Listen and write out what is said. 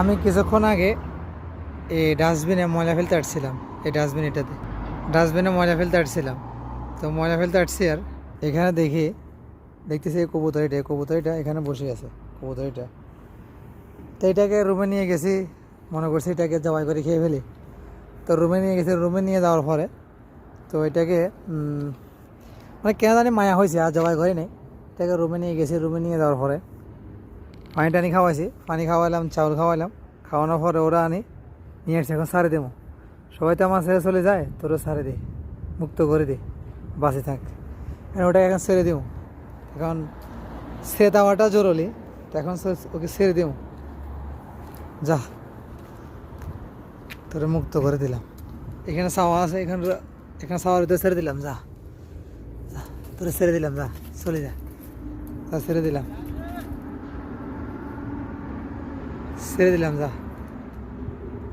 আমি কিছুক্ষণ আগে এই ডাস্টবিনে ময়লা ফেলতে আসছিলাম এই ডাস্টবিন এটাতে। ডাস্টবিনে ময়লা ফেলতে আসছিলাম তো ময়লা ফেলতে আসছি আর এখানে দেখি, দেখতেছি এই কবুতরিটা এই কবুতরিটা এখানে বসে আছে, কবুতরিটা। তো এটাকে রুমে নিয়ে গেছি, মনে করছি এটাকে জবাই করে খেয়ে ফেলি। তো রুমে নিয়ে গেছি, রুমে নিয়ে যাওয়ার পরে তো এটাকে মানে কেন জানি মায়া হয়েছে, আর জবাই করে নেই। এটাকে রুমে নিয়ে গেছি, রুমে নিয়ে যাওয়ার পরে পানি টানি খাওয়াইছি। পানি খাওয়াইলাম, চাউল খাওয়াইলাম। খাওয়ানোর পরে ওরা আনি, নিয়ে আসছে, এখন সারে দেবো। সবাই তো আমার ছেড়ে চলে যায়, তোরও সারে দে, মুক্ত করে দে বাসে থাক। এখন ওটাকে এখন ছেড়ে দিব। এখন ছেড়ে দেওয়াটা জরুরি, তো এখন ওকে ছেড়ে দিব। যা, তোরে মুক্ত করে দিলাম। এখানে সাওয়া আছে, এখানে এখানে সাওয়ার ভিতরে ছেড়ে দিলাম, যা। যা, তোরে ছেড়ে দিলাম, যা, চলে যা। যা, ছেড়ে দিলাম। ছেড়ে দিলাম যা